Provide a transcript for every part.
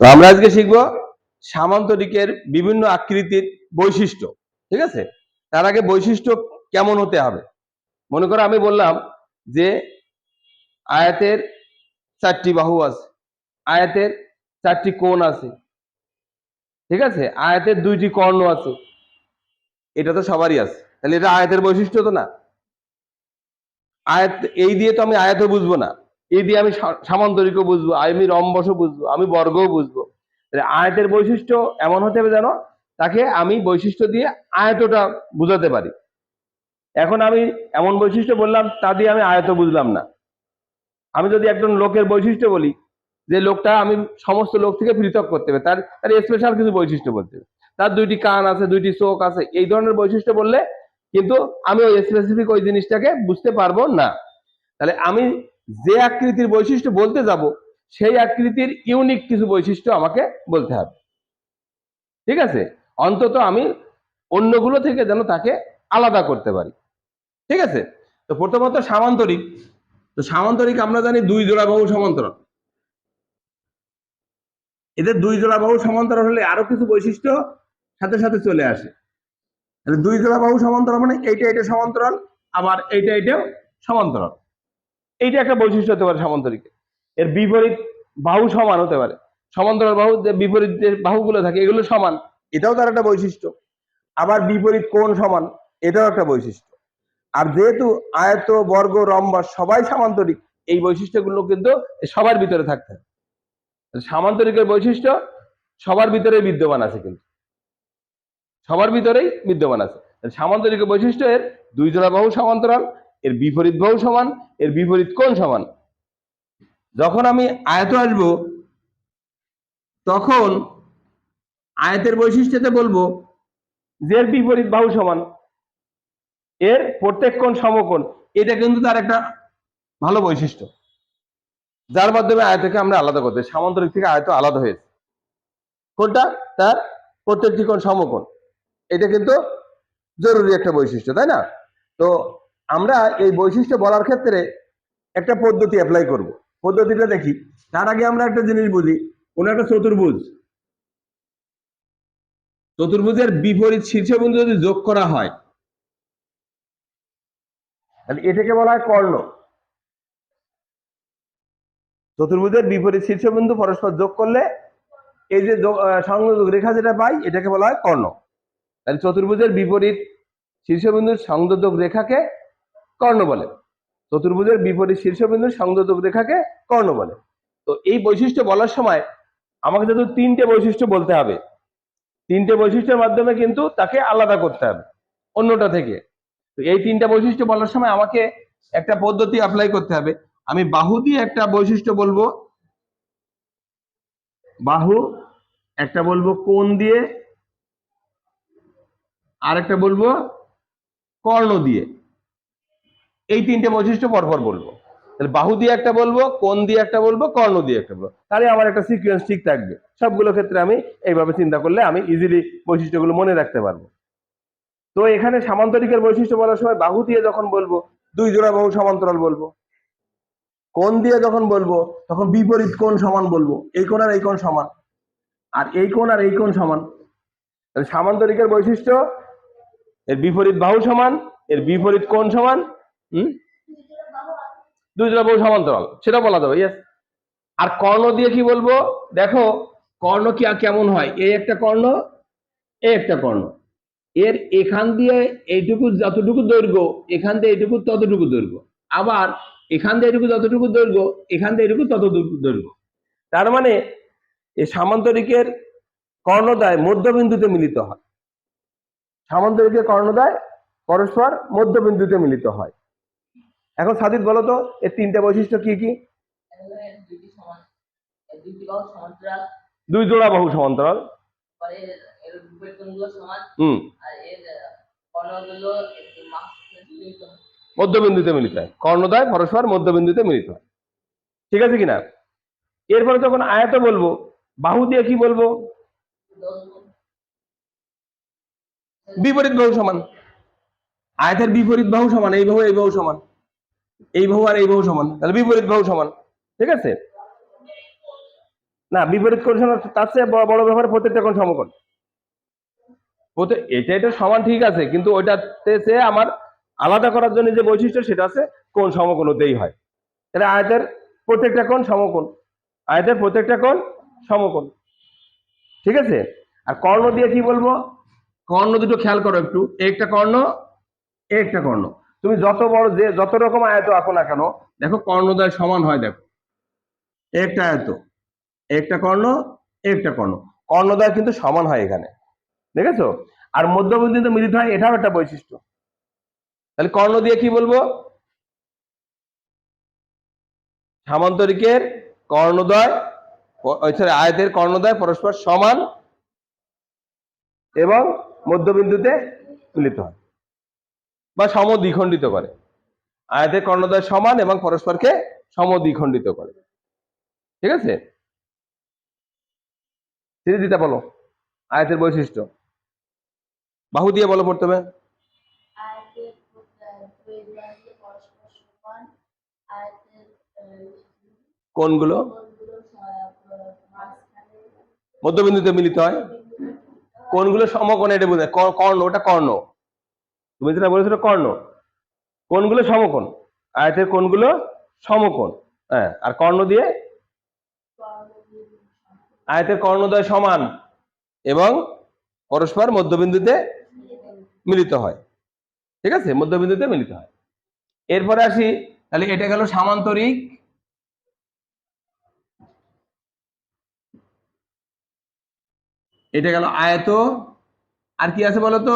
তো আমরা আজকে শিখব সামান্তরিকের বিভিন্ন আকৃতির বৈশিষ্ট্য, ঠিক আছে? তার আগে বৈশিষ্ট্য কেমন হতে হবে? মনে করো আমি বললাম যে আয়াতের চারটি বাহু আছে, আয়াতের চারটি কোণ আছে, ঠিক আছে? আয়াতের দুইটি কর্ণ আছে, এটা তো সবারই আছে। তাহলে এটা আয়াতের বৈশিষ্ট্য তো না? আয়াত, এই দিয়ে তো আমি আয়াতও বুঝব না। এই দিয়ে আমি সামান্তরিকও বুঝব, আমি রম্বসও বুঝব, আমি বর্গও বুঝব। আয়াতের বৈশিষ্ট্য এমন হতে হবে যেন তাকে আমি বৈশিষ্ট্য দিয়ে আয়তটা বুঝাতে পারি। এখন আমি এমন বৈশিষ্ট্য বললাম, তা দিয়ে আমি আয়ত বুঝলাম না। আমি যদি একজন লোকের বৈশিষ্ট্য বলি, যে লোকটা আমি সমস্ত লোক থেকে পৃথক করতে হবে, তার তার স্পেশাল কিছু বৈশিষ্ট্য বলতে হবে। তার দুইটি কান আছে, দুইটি চোখ আছে, এই ধরনের বৈশিষ্ট্য বললে কিন্তু আমি ওই স্পেসিফিক ওই জিনিসটাকে বুঝতে পারব না। তাহলে আমি যে আকৃতির বৈশিষ্ট্য বলতে যাব, সেই আকৃতির ইউনিক কিছু বৈশিষ্ট্য আমাকে বলতে হবে। ঠিক আছে? অন্তত আমি অন্যগুলো থেকে যেন তাকে আলাদা করতে পারি। ঠিক আছে? তো প্রথমত সামান্তরিক। তো সামান্তরিক আমরা জানি দুই জোড়া বাহু সমান্তরাল। এদের দুই জোড়া বাহু সমান্তরাল হলে আরও কিছু বৈশিষ্ট্য সাথে সাথে চলে আসে। দুই জোড়া বাহু সমান্তরাল মানে এইটা এটা সমান্তরাল, আবার এইটা এটাও সমান্তরাল। এইটা একটা বৈশিষ্ট্য হতে পারে সামান্তরিকে এর বিপরীত বাহু সমান হতে পারে। সমান্তরাল বাহু, যে বিপরীত যে বাহুগুলো থাকে, এগুলো সমান। এটাও তার একটা বৈশিষ্ট্য। আবার বিপরীত কোণ সমান, এটাও একটা বৈশিষ্ট্য। আর যেহেতু আয়ত, বর্গ, রম্বা সবাই সামান্তরিক, এই বৈশিষ্ট্যগুলো কিন্তু সবার ভিতরে থাকতে হবে। সামান্তরিকের বৈশিষ্ট্য সবার ভিতরেই বিদ্যমান আছে কিন্তু। সবার ভিতরেই বিদ্যমান আছে। সামান্তরিকের বৈশিষ্ট্য এর, দুই জোড়া বাহু সমান্তরাল এর বিপরীত বাহু সমান, এর বিপরীত কোণ সমান? যখন আমি আয়ত আসব, তখন আয়তের বৈশিষ্ট্যতে বলব যে এর বিপরীত বাহু সমান। এর প্রত্যেক কোণ সমকোণ, এটা কিন্তু তার একটা ভালো বৈশিষ্ট্য। যার মাধ্যমে আয়তকে আমরা আলাদা করতে সামান্তরিক থেকে আয়ত আলাদা হয়েছে। কোনটা? তার প্রত্যেকটি কোণ সমকোণ। এটা কিন্তু জরুরি একটা বৈশিষ্ট্য, তাই না? তো আমরা এই বৈশিষ্ট্য বলার ক্ষেত্রে একটা পদ্ধতি অ্যাপ্লাই করব। পদ্ধতিটা দেখি। তার আগে আমরা একটা জিনিস বুঝি। কোনো একটা চতুর্ভুজ। চতুর্ভুজের বিপরীত শীর্ষবিন্দু যদি যোগ করা হয়, তাহলে এটাকে বলা হয় কর্ণ। চতুর্ভুজের বিপরীত শীর্ষবিন্দু পরস্পর যোগ করলে এই যে সংযোগ রেখা যেটা পাই, এটাকে বলা হয় কর্ণ। তাহলে চতুর্ভুজের বিপরীত শীর্ষবিন্দুর সংযোজক রেখাকে কর্ণ বলে। চতুর্ভুজের বিপরীত শীর্ষবিন্দুর সংযোজক রেখাকে কর্ণ বলে। তো এই বৈশিষ্ট্য বলার সময় আমাকে যদি তিনটে বৈশিষ্ট্য বলতে হবে, তিনটে বৈশিষ্ট্যের মাধ্যমে কিন্তু তাকে আলাদা করতে হবে অন্যটা থেকে। তো এই তিনটা বৈশিষ্ট্য বলার সময় আমাকে একটা পদ্ধতি অ্যাপ্লাই করতে হবে। আমি বাহু দিয়ে একটা বৈশিষ্ট্য বলব। বাহু একটা বলব কোণ দিয়ে আর একটা বলব কর্ণ দিয়ে। এই তিনটে বৈশিষ্ট্য পরপর বলব। তাহলে বাহু দিয়ে একটা বলব কোন দিয়ে একটা বলব, কর্ণ দিয়ে একটা বলব। তাহলে আমার একটা সিকুয়েন্স ঠিক থাকবে। সবগুলো ক্ষেত্রে আমি এইভাবে চিন্তা করলে আমি ইজিলি বৈশিষ্ট্যগুলো মনে রাখতে পারব। তো এখানে সামান্তরিকের বৈশিষ্ট্য বলার সময় বাহু দিয়ে যখন বলব, দুই জোড়া বাহু সমান্তরাল বলব। কোন দিয়ে যখন বলব, তখন বিপরীত কোণ সমান বলব। এই কোণ আর এই কোণ সমান। আর এই কোণ আর এই কোণ সমান। সামান্তরিকের বৈশিষ্ট্য, এর বিপরীত বাহু সমান, এর বিপরীত কোণ সমান হুম? দুই জোড়া বাহু সমান্তরাল সেটা বলা যাবে ইয়েস আর কর্ণ দিয়ে কি বলব? দেখো, কর্ণ কি কেমন হয়? এই একটা কর্ণ এই একটা কর্ণ। এর এখান দিয়ে এইটুকু যতটুকু দৈর্ঘ্য, এখান দিয়ে এইটুকু ততটুকু দৈর্ঘ্য। আবার এখান দিয়ে এটুকু যতটুকু দৈর্ঘ্য, এখান দিয়ে এটুকু ততটুকু দৈর্ঘ্য। তার মানে এই সামান্তরিকের কর্ণদায় মধ্যবিন্দুতে মিলিত হয়। সামান্তরিকের কর্ণদায় পরস্পর মধ্যবিন্দুতে মিলিত হয়। এখন সাদিদ বলো তো, এর তিনটা বৈশিষ্ট্য কি কি? দুই জোড়া বাহু সমান্তরাল। হুম। মধ্যবিন্দুতে মিলিত হয়। কর্ণদায় পরস্পর মধ্যবিন্দুতে মিলিত হয়। ঠিক আছে কিনা? এরপরে যখন আয়ত বলব, বাহু দিয়ে কি বলব? বিপরীত বাহু সমান। আয়তের বিপরীত বাহু সমান, এই বাহু এই বাহু সমান। এই বাহু আর এই বাহু সমান। তাহলে বিপরীত বাহু সমান। ঠিক আছে? না, বিপরীত কোণ তার চেয়ে বড় ব্যাপার প্রত্যেকটা কোণ সমকোণ। এটা এটা সমান ঠিক আছে, কিন্তু ওইটাতে চেয়ে আমার আলাদা করার জন্য যে বৈশিষ্ট্য, সেটা আছে কোণ সমকোণ হতেই হয়। তাহলে আয়তের প্রত্যেকটা কোণ সমকোণ। আয়তের প্রত্যেকটা কোণ সমকোণ। ঠিক আছে? আর কর্ণ দিয়ে কি বলব? কর্ণ দুটো খেয়াল করো একটু। একটা কর্ণ একটা কর্ণ। তুমি যত বড় যে যত রকম আয়ত আঁকো না কেন দেখো কর্ণদ্বয় সমান হয় দেখো। একটা আয়ত একটা কর্ণ একটা কর্ণ। কর্ণদ্বয় কিন্তু সমান হয় এখানে দেখেছ? আর মধ্যবিন্দুতে মিলিত হয় এটাও একটা বৈশিষ্ট্য। তাহলে কর্ণ দিয়ে কি বলব? সামান্তরিকের কর্ণদ্বয় sorry, আয়তের কর্ণদ্বয় পরস্পর সমান এবং মধ্যবিন্দুতে মিলিত হয়। বা সমদ্বিখণ্ডিত করে। আয়তের কর্ণদ্বয় সমান এবং পরস্পরকে সমদ্বিখণ্ডিত করে। ঠিক আছে? দিতে বলো আয়তের বৈশিষ্ট্য। বাহু দিয়ে বলো পড়তে আয়তের কোনগুলো? মধ্যবিন্দুতে মিলিত হয়। কোনগুলো সমকোণ এটা বোঝায় কর্ণ ওটা কর্ণ। তুমি যেটা বলেছ কর্ণ। কোনগুলো সমকোণ। আয়তের কোনগুলো সমকোণ। হ্যাঁ আর কর্ণ দিয়ে? আয়তের কর্ণদ্বয় সমান এবং পরস্পর মধ্যবিন্দুতে মিলিত হয়। ঠিক আছে? মধ্যবিন্দুতে মিলিত হয়। এরপরে আসি, তাহলে এটা গেল সামান্তরিক। এটা গেল আয়ত। আর কি আছে বলতো?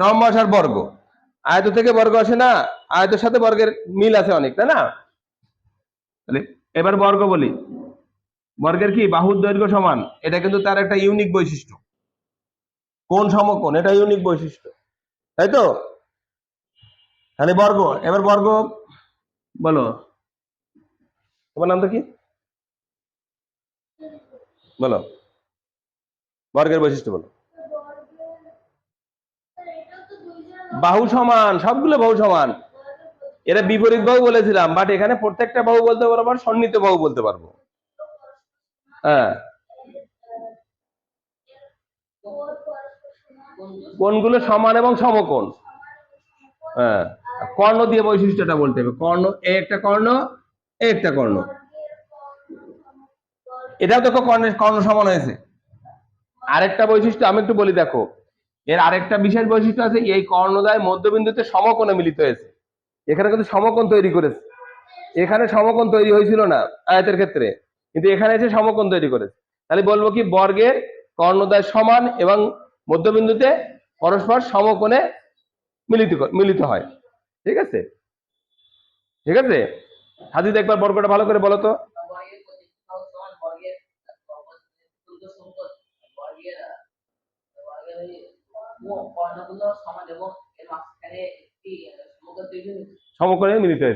রম্বস আর বর্গ। আয়ত থেকে বর্গ আসে না, আয়তের সাথে বর্গের মিল আছে অনেক, তাই না? এবার বর্গ বলি। বর্গের কি? বাহুর দৈর্ঘ্য সমান। এটা কিন্তু তার একটা ইউনিক বৈশিষ্ট্য। কোন সমকোণ? এটা ইউনিক বৈশিষ্ট্য। তাই তো? তাহলে বর্গ, এবার বর্গ বলো। তোমার নামটা কি? বলো। বর্গের বৈশিষ্ট্য বলো। বাহু সমান, সবগুলো বাহু সমান। এরা বিপরীত বাহু বলেছিলাম বাট এখানে প্রত্যেকটা বাহু বলতে পারব আর সন্নিহিত বাহু বলতে পারব। হ্যাঁ। কোনগুলো সমান এবং সমকোণ। হ্যাঁ। কর্ণ দিয়ে বৈশিষ্ট্যটা বলতে হবে। কর্ণ, এ একটা কর্ণ, এ একটা কর্ণ। এটাও দেখো কর্ণের, কর্ণ সমান হয়েছে। আরেকটা বৈশিষ্ট্য আমি একটু বলি, দেখো। এর আরেকটা বিশেষ বৈশিষ্ট্য আছে, এই কর্ণদ্বয় মধ্যবিন্দুতে সমকোণে মিলিত হয়েছে। এখানে কিন্তু সমকোণ তৈরি করেছে। এখানে সমকোণ তৈরি হয়েছিল না, আয়তের ক্ষেত্রে। কিন্তু এখানে এসে সমকোণ তৈরি করেছে। তাহলে বলব কি, বর্গের কর্ণদ্বয় সমান এবং মধ্যবিন্দুতে পরস্পর সমকোণে মিলিত মিলিত হয়। ঠিক আছে? ঠিক আছে? হাজিদ একবার বর্গটা ভালো করে বলো তো বর্গের প্রতিষ্ঠাও সমান বর্গের তুল্য সংকট বর্গের আহ, বর্গের ওই ও-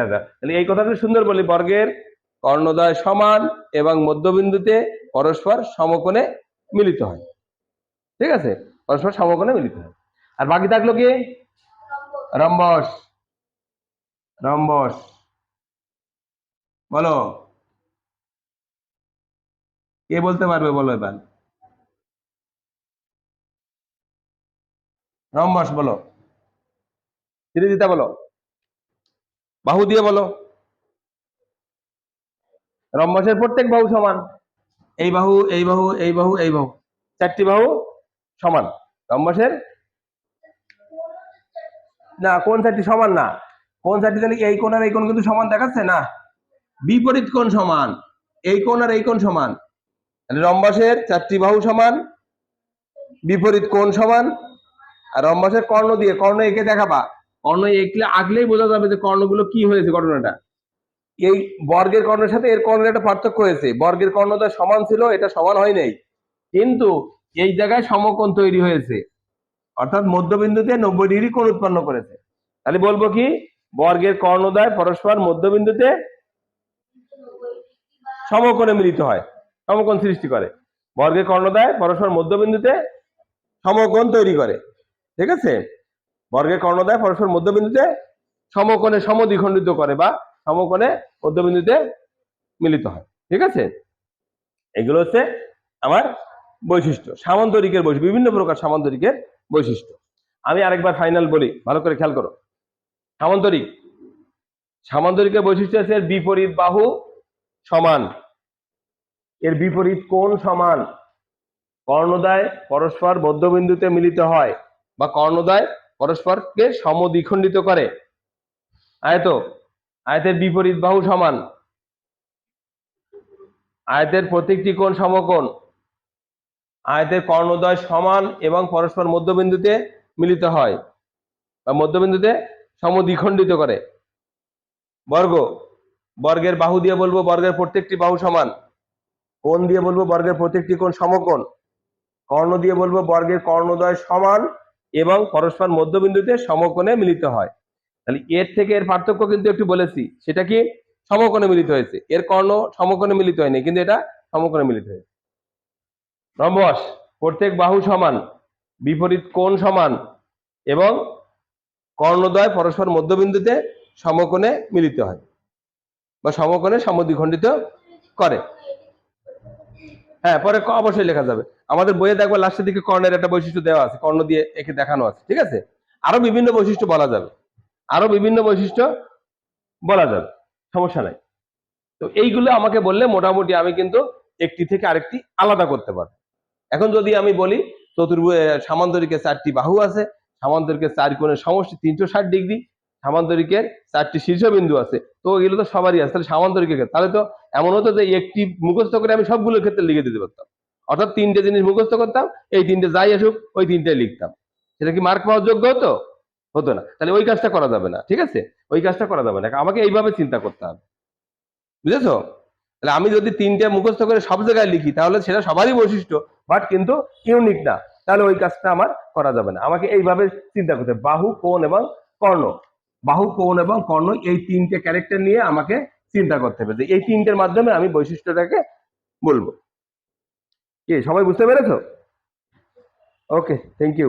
আচ্ছা এই কথাটা সুন্দর বলি। বর্গের কর্ণদ্বয় সমান এবং মধ্যবিন্দুতে পরস্পর সমকোণে মিলিত হয়। ঠিক আছে? পরস্পর সমকোণে মিলিত হয়। আর বাকি থাকল কি? রম্বস। রম্বস। বলো। কে বলতে পারবে বলো এবার? রম্বস বলো। দিতা বলো। বাহু দিয়ে বলো। রম্বসের প্রত্যেক বাহু সমান। এই বাহু এই বাহু এই বাহু এই বাহু। চারটি বাহু সমান। রম্বসের? না, কোন চারটি সমান না? কোন চারটি তাহলে এই কোণ আর এই কোণ কিন্তু সমান দেখাচ্ছে না? বিপরীত কোণ সমান। এই কোণ আর এই কোণ সমান। রম্বসের চারটি বাহু সমান। বিপরীত কোণ সমান। আর রম্বসের কর্ণ দিয়ে কর্ণ এঁকে দেখাবা। কর্ণ এঁকলে আঁকলেই বোঝা যাবে যে কর্ণগুলো কি হয়েছে ঘটনাটা। এই বর্গের কর্ণের সাথে এর কর্ণের একটা পার্থক্য হয়েছে। বর্গের কর্ণটা সমান ছিল এটা সমান হয় নাই। কিন্তু এই জায়গায় সমকোণ তৈরি হয়েছে। অর্থাৎ মধ্যবিন্দুতে নব্বই ডিগ্রি কোণ উৎপন্ন করেছে। তাহলে বলব কি? বর্গের কর্ণদ্বয় পরস্পর মধ্যবিন্দুতে সমকোণে মিলিত হয় সমকোণ সৃষ্টি করে। বর্গের কর্ণদ্বয় পরস্পর মধ্যবিন্দুতে সমকোণ তৈরি করে। ঠিক আছে? বর্গের কর্ণদ্বয় পরস্পর মধ্যবিন্দুতে সমকোণে সমদ্বিখণ্ডিত করে বা সমকোণে মধ্যবিন্দুতে মিলিত হয়। ঠিক আছে? এগুলো হচ্ছে আমার বৈশিষ্ট্য। সামান্তরিকের বৈশিষ্ট্য, বিভিন্ন প্রকার সামান্তরিকের বৈশিষ্ট্য। আমি আরেকবার ফাইনাল বলি, ভালো করে খেয়াল করো। সামান্তরিক। সামান্তরিকের বৈশিষ্ট্য আছে বিপরীত বাহু সমান। এর বিপরীত কোণ সমান। কর্ণদ্বয় পরস্পর মধ্যবিন্দুতে মিলিত হয়। বা কর্ণদ্বয় পরস্পরকে সমদ্বিখণ্ডিত করে। আয়ত, আয়তের বিপরীত বাহু সমান। আয়তের প্রত্যেকটি কোণ সমকোণ। আয়তের কর্ণদ্বয় সমান এবং পরস্পর মধ্যবিন্দুতে মিলিত হয় বা মধ্যবিন্দুতে সমদ্বিখণ্ডিত করে। বর্গ, বর্গের বাহু দিয়ে বলব বর্গের প্রত্যেকটি বাহু সমান। কোণ দিয়ে বলব বর্গের প্রত্যেকটি কোণ সমকোণ। কর্ণ দিয়ে বলব বর্গের কর্ণদ্বয় সমান এবং পরস্পর মধ্যবিন্দুতে সমকোণে মিলিত হয়। তাহলে এর থেকে এর পার্থক্য কিন্তু একটু বলেছি, সেটা কি? সমকোণে মিলিত হয়েছে। এর কর্ণ সমকোণে মিলিত হয়নি, কিন্তু এটা সমকোণে মিলিত হয়েছে। রম্বস, প্রত্যেক বাহু সমান, বিপরীত কোণ সমান, এবং কর্ণদ্বয় পরস্পর মধ্যবিন্দুতে সমকোণে মিলিত হয়, বা সমকোণে সমদ্বিখণ্ডিত করে। হ্যাঁ পরে অবশ্যই লেখা যাবে। আমাদের বইয়ে দেখব লাস্টের দিকে কর্ণের একটা বৈশিষ্ট্য দেওয়া আছে, কর্ণ দিয়ে একে দেখানো আছে, ঠিক আছে? আরও বিভিন্ন বৈশিষ্ট্য বলা যাবে। আরও বিভিন্ন বৈশিষ্ট্য বলা যাবে, সমস্যা নাই। তো এইগুলো আমাকে বললে মোটামুটি আমি কিন্তু একটি থেকে আরেকটি আলাদা করতে পারব। এখন যদি আমি বলি চতুর্ভু সামান্তরিকের চারটি বাহু আছে, সামান্তরিকের চার কোণের সমষ্টি তিনশো ষাট ডিগ্রি সামান্তরিকের চারটি শীর্ষবিন্দু আছে। তো এগুলো তো সবারই আছে। তাহলে সামান্তরিকের ক্ষেত্রে তাহলে তো এমন হতো যে একটি মুখস্থ করে আমি সবগুলোর ক্ষেত্রে লিখে দিতে পারতাম। অর্থাৎ তিনটে জিনিস মুখস্থ করতাম, এই তিনটে যাই আসুক, ওই তিনটে লিখতাম। সেটা কি মার্ক পাওয়ার যোগ্য হতো? হতো না। তাহলে ওই কাজটা করা যাবে না, ঠিক আছে? ওই কাজটা করা যাবে না। আমাকে এইভাবে চিন্তা করতে হবে। বুঝেছ? তাহলে আমি যদি তিনটে মুখস্থ করে সব জায়গায় লিখি, তাহলে সেটা সবারই বৈশিষ্ট্য, বাট কিন্তু ইউনিক না। তাহলে ওই কাজটা আমার করা যাবে না। আমাকে এইভাবে চিন্তা করতে। বাহু, কোণ এবং কর্ণ। বাহু, কোণ এবং কর্ণ এই তিনটে ক্যারেক্টার নিয়ে আমাকে চিন্তা করতে হবে এই তিনটের মাধ্যমে আমি বৈশিষ্ট্যটাকে বলব। কি, সবাই বুঝতে পেরেছ? Okay thank you